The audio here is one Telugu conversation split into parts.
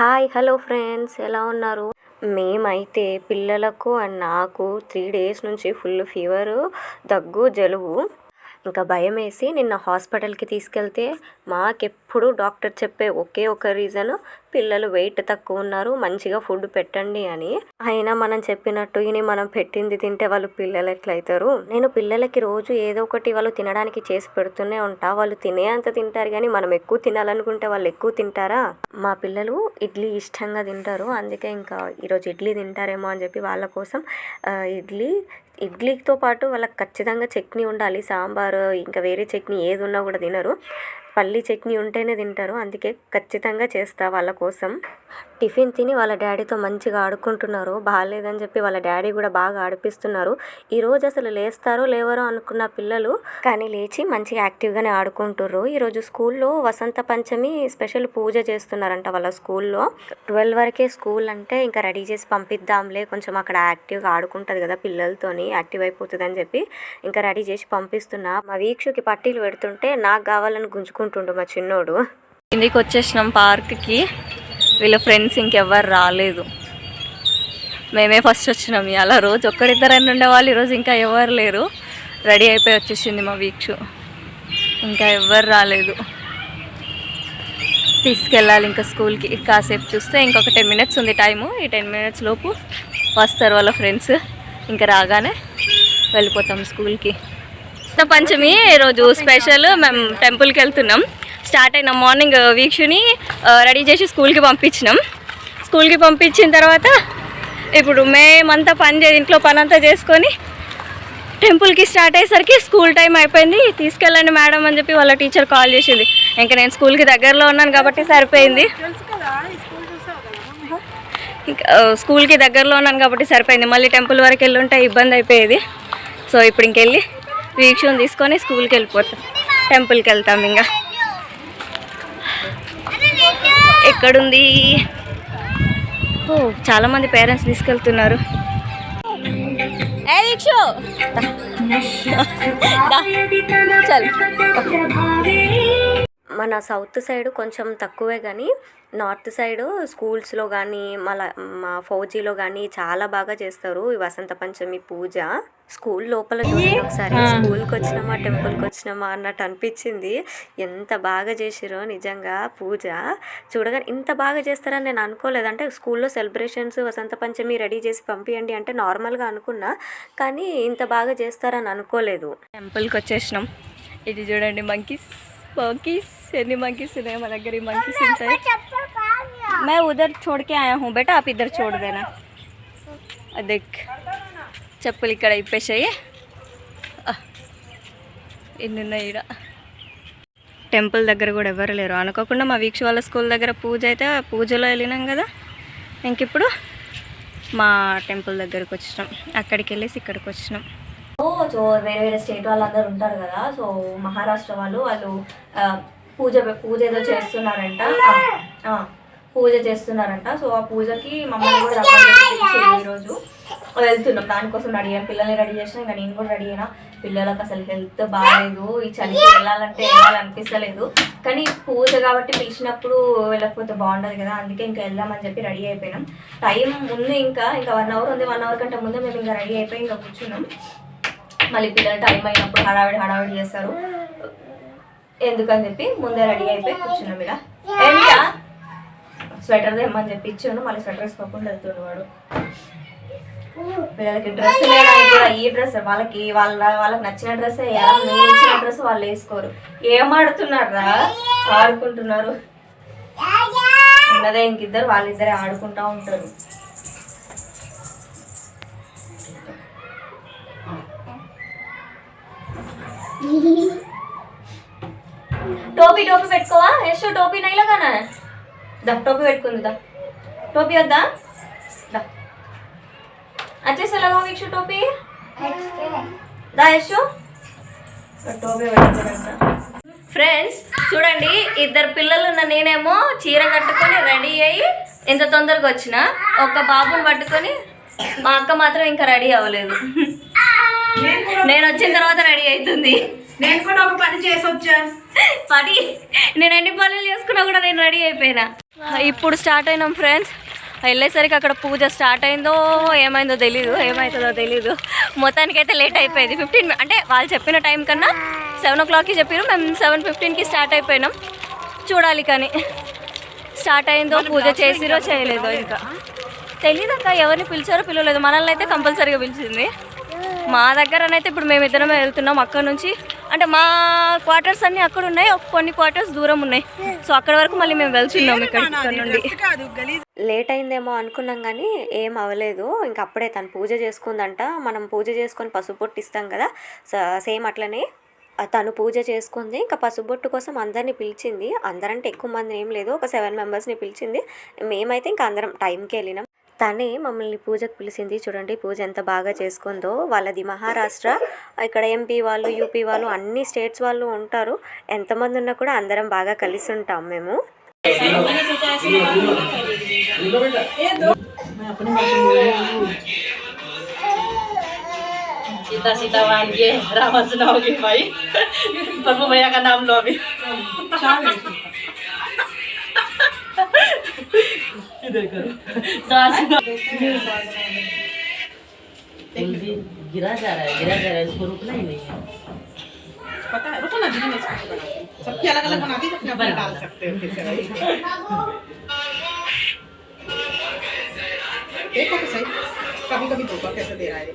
Hi hello friends. ఎలా ఉన్నారు? మేమైతే పిల్లలకు అండ్ నాకు త్రీ డేస్ నుంచి ఫుల్ ఫీవరు దగ్గు జలుబు. ఇంకా భయం వేసి నిన్న హాస్పిటల్కి తీసుకెళ్తే మాకెప్పుడు డాక్టర్ చెప్పే ఒకే ఒక రీజన్ పిల్లలు వెయిట్ తక్కువ ఉన్నారు మంచిగా ఫుడ్ పెట్టండి అని. అయినా మనం చెప్పినట్టు ఇని మనం పెట్టింది తింటే వాళ్ళు పిల్లలు ఎట్లయితారు? నేను పిల్లలకి రోజు ఏదో ఒకటి వాళ్ళు తినడానికి చేసి పెడుతూనే ఉంటా. వాళ్ళు తినే అంత తింటారు కానీ మనం ఎక్కువ తినాలనుకుంటే వాళ్ళు ఎక్కువ తింటారా? మా పిల్లలు ఇడ్లీ ఇష్టంగా తింటారు. అందుకే ఇంకా ఈరోజు ఇడ్లీ తింటారేమో అని చెప్పి వాళ్ళ కోసం ఇడ్లీ ఇడ్లీతో పాటు వాళ్ళకి ఖచ్చితంగా చట్నీ ఉండాలి సాంబారు ఇంకా వేరే చట్నీ ఏది ఉన్నా కూడా తినరు. పల్లీ చట్నీ ఉంటేనే తింటారు. అందుకే ఖచ్చితంగా చేస్తా వాళ్ళ కోసం. టిఫిన్ తిని వాళ్ళ డాడీతో మంచిగా ఆడుకుంటున్నారు. బాగాలేదని చెప్పి వాళ్ళ డాడీ కూడా బాగా ఆడిపిస్తున్నారు. ఈ రోజు అసలు లేస్తారో లేవరో అనుకున్న పిల్లలు కానీ లేచి మంచిగా యాక్టివ్గానే ఆడుకుంటుర్రు. ఈరోజు స్కూల్లో వసంత పంచమి స్పెషల్ పూజ చేస్తున్నారంట వాళ్ళ స్కూల్లో. ట్వెల్వ్ వరకే స్కూల్ అంటే ఇంకా రెడీ చేసి పంపిద్దాంలే. కొంచెం అక్కడ యాక్టివ్గా ఆడుకుంటుంది కదా పిల్లలతోని యాక్టివ్ అయిపోతుంది అని చెప్పి ఇంకా రెడీ చేసి పంపిస్తున్నా. మా వీక్షకి పట్టీలు పెడుతుంటే నాకు కావాలని గుంజుకుంటుండు మా చిన్నోడు. కిందికి వచ్చేసినాం పార్క్కి. వీళ్ళ ఫ్రెండ్స్ ఇంకెవ్వరు రాలేదు. మేమే ఫస్ట్ వచ్చినాం అలా రోజు. ఒక్కరిద్దరైనా ఉండేవాళ్ళు ఈరోజు ఇంకా ఎవరు లేరు. రెడీ అయిపోయి వచ్చేసింది మా వీక్షు. ఇంకా ఎవ్వరు రాలేదు. తీసుకెళ్ళాలి ఇంకా స్కూల్కి. కాసేపు చూస్తే ఇంకొక టెన్ మినిట్స్ ఉంది టైము. ఈ టెన్ మినిట్స్ లోపు వస్తారు వాళ్ళ ఫ్రెండ్స్. ఇంకా రాగానే వెళ్ళిపోతాం స్కూల్కి. పంచమి రోజు స్పెషల్ మేము టెంపుల్కి వెళ్తున్నాం. స్టార్ట్ అయిన మార్నింగ్ వీక్షుని రెడీ చేసి స్కూల్కి పంపించినాం. స్కూల్కి పంపించిన తర్వాత ఇప్పుడు మేమంతా పని చే ఇంట్లో పని అంతా చేసుకొని టెంపుల్కి స్టార్ట్ అయ్యేసరికి స్కూల్ టైం అయిపోయింది. తీసుకెళ్ళండి మేడం అని చెప్పి వాళ్ళ టీచర్ కాల్ చేసింది. ఇంకా నేను స్కూల్కి దగ్గరలో ఉన్నాను కాబట్టి సరిపోయింది. ఇంకా స్కూల్కి దగ్గరలో ఉన్నాను కాబట్టి సరిపోయింది. మళ్ళీ టెంపుల్ వరకు వెళ్ళి ఉంటే ఇబ్బంది అయిపోయేది. సో ఇప్పుడు ఇంకెళ్ళి వీక్షను తీసుకొని స్కూల్కి వెళ్ళిపోతాం. టెంపుల్కి వెళ్తాం ఇంకా ఎక్కడుంది? ఓ చాలామంది పేరెంట్స్ తీసుకెళ్తున్నారు. చల్. మన సౌత్ సైడ్ కొంచెం తక్కువే కానీ నార్త్ సైడ్ స్కూల్స్లో కానీ మళ్ళా మా ఫౌజీలో కానీ చాలా బాగా చేస్తారు ఈ వసంత పంచమి పూజ. స్కూల్ లోపల చూడండి ఒకసారి. స్కూల్కి వచ్చినామా టెంపుల్కి వచ్చినామా అన్నట్టు అనిపించింది. ఎంత బాగా చేసిరో నిజంగా పూజ. చూడగానే ఇంత బాగా చేస్తారని నేను అనుకోలేదు. అంటే స్కూల్లో సెలబ్రేషన్స్ వసంత పంచమి రెడీ చేసి పంపించండి అంటే నార్మల్గా అనుకున్నా. కానీ ఇంత బాగా చేస్తారని అనుకోలేదు. టెంపుల్కి వచ్చేసినాం ఇది చూడండి మంకీస్. మంకీస్ ఎన్ని మంకీస్ ఉన్నాయి మా దగ్గర ఈ మంకీస్ ఉంటాయి मैं उधर छोड़ के आया हूँ बेटा आप इधर छोड़ देना ఆ దేక్ చెప్పులు ఇక్కడ ఇప్పేసాయి ఆ, ఇన్ని ఉన్నాయి ఈడ టెంపుల్ దగ్గర కూడా ఎవరు లేరు అనుకోకుండా మా వీక్ష వాళ్ళ స్కూల్ దగ్గర పూజ అయితే ఆ పూజలో వెళ్ళినాం కదా ఇంక ఇప్పుడు మా టెంపుల్ దగ్గరకు వచ్చినాం అక్కడికి వెళ్ళేసి ఇక్కడికి వచ్చినాం సో వేరే వేరే స్టేట్ వాళ్ళందరూ ఉంటారు కదా. సో మహారాష్ట్ర వాళ్ళు వాళ్ళు పూజ పూజ ఏదో చేస్తున్నారంట. పూజ చేస్తున్నారంట. సో ఆ పూజకి మమ్మల్ని కూడా రమ్మని ఈరోజు వెళ్తున్నాం. దానికోసం రెడీ అయ్యాను పిల్లల్ని రెడీ చేసినా ఇంకా నేను కూడా రెడీ అయినా. పిల్లలకు అసలు హెల్త్ బాగాలేదు ఈ చలికి వెళ్ళాలంటే వెళ్ళాలనిపిస్తలేదు కానీ పూజ కాబట్టి పిలిచినప్పుడు వెళ్ళకపోతే బాగుండదు కదా. అందుకే ఇంకా వెళ్దామని చెప్పి రెడీ అయిపోయినాం. టైం ఉంది ఇంకా. ఇంకా వన్ అవర్ ఉంది. వన్ అవర్ కంటే ముందే మేము ఇంకా రెడీ అయిపోయి ఇంకా కూర్చున్నాం. మళ్ళీ పిల్లలు టైం అయినప్పుడు హడావిడి హడావిడి చేస్తారు. ఎందుకని చెప్పి ముందే రెడీ అయిపోయి కూర్చున్నాం ఇలా స్వెటర్ తెమ్మని చెప్పి ఇచ్చాను. మళ్ళీ స్వెటర్ వేసుకోకుండా వెళ్తుండే వాడు. పిల్లలకి డ్రెస్ వేయడానికి కూడా ఈ డ్రెస్ వాళ్ళకి వాళ్ళ వాళ్ళకి నచ్చిన డ్రెస్ వేయాలి నేను ఇచ్చిన డ్రెస్ వాళ్ళు వేసుకోరు. ఏం ఆడుతున్నారా ఆడుకుంటున్నారు. ఉన్నదే ఇంకిద్దరు వాళ్ళిద్దరే ఆడుకుంటా ఉంటారు. టోపీ టోపీ పెట్టుకోవా? యశో టోపీ నైలాగానా దా టోపీ పెట్టుకుంది దా. టోపీ వద్దా? దా. వచ్చేసా లగా వీక్ష టోపీ? దా యశో. టోపీ పెట్టుకోదంట ఫ్రెండ్స్ చూడండి ఇద్దరు పిల్లలు ఉన్న నేనేమో చీర కట్టుకొని రెడీ అయ్యి ఎంత తొందరగా వచ్చిన. ఒక బాబుని పట్టుకొని మా అక్క మాత్రం ఇంకా రెడీ అవ్వలేదు. నేను వచ్చిన తర్వాత రెడీ అవుతుంది. నేను కూడా ఒక పని చేసి వచ్చాను పని? నేను అన్ని పనులు చేసుకున్నా కూడా నేను రెడీ అయిపోయినా. ఇప్పుడు స్టార్ట్ అయినాం ఫ్రెండ్స్. వెళ్ళేసరికి అక్కడ పూజ స్టార్ట్ అయిందో ఏమైందో తెలీదు. ఏమవుతుందో తెలీదు. మొత్తానికైతే లేట్ అయిపోయింది. ఫిఫ్టీన్ అంటే వాళ్ళు చెప్పిన టైం కన్నా సెవెన్ ఓ క్లాక్కి చెప్పారు మేము సెవెన్ ఫిఫ్టీన్కి స్టార్ట్ అయిపోయినాం. చూడాలి కానీ. స్టార్ట్ అయిందో పూజ చేసిరో చేయలేదో ఇంకా. తెలీదు అక్క ఎవరిని పిలిచారో పిలవలేదు. మనల్ని అయితే కంపల్సరీగా పిలిచింది. మా దగ్గరనైతే ఇప్పుడు మేమిద్దరమే వెళ్తున్నాం అక్కడ నుంచి. అంటే మా క్వార్టర్స్ అన్నీ అక్కడ ఉన్నాయి ఒక కొన్ని క్వార్టర్స్ దూరం ఉన్నాయి. సో అక్కడ వరకు మళ్ళీ మేము వెళ్తున్నాం ఇక్కడ నుండి లేట్ అయిందేమో అనుకున్నాం కానీ ఏం అవ్వలేదు. ఇంకా అప్పుడే తను పూజ చేసుకుందంట. మనం పూజ చేసుకొని పసుపు బొట్టు ఇస్తాం కదా. స- సేమ్ అట్లనే తను పూజ చేసుకుంది. ఇంకా పసుపు బొట్టు కోసం అందరిని పిలిచింది. అందరంటే ఎక్కువ మంది ఏం లేదు. ఒక సెవెన్ మెంబర్స్ని పిలిచింది. మేమైతే ఇంకా అందరం టైంకి వెళ్ళినాం. తనే మమ్మల్ని పూజకు పిలిచింది చూడండి పూజ ఎంత బాగా చేసుకుందో వాళ్ళది మహారాష్ట్ర ఇక్కడ ఎంపీ వాళ్ళు యూపీ వాళ్ళు అన్ని స్టేట్స్ వాళ్ళు ఉంటారు ఎంతమంది ఉన్నా కూడా అందరం బాగా కలిసి ఉంటాం మేము सीता सीता मान के रावण सुनाओगे भाई प्रभु भैया का नाम लो अभी इधर करो सास गिरा जा रहा है गिरा जा रहा है इसको रुकना ही नहीं है पता है रुको ना दीदी मैं इसको सबकी अलग अलग बनाती हूँ तो अपने डाल सकते हो देखो तो सही कभी कभी धोखा कैसे दे रहा है ये।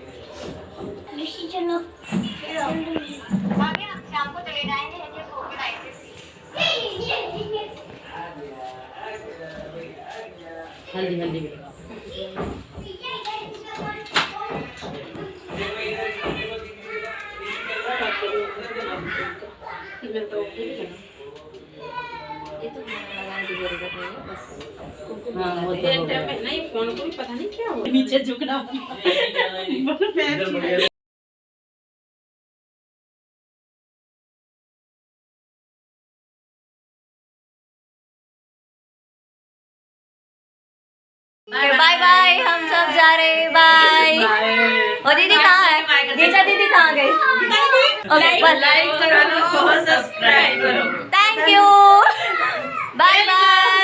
हल्दी हल्दी भी लगाओ हाँ, वो तो हो। नहीं फ़ोन को भी पता नहीं क्या हुआ नीचे झुकना। बाय बाय हम सब जा रहे हैं. बाय और दीदी कहाँ है? दीजा दीदी कहाँ गई? ओके लाइक करो सब्सक्राइब करो. Thank you bye bye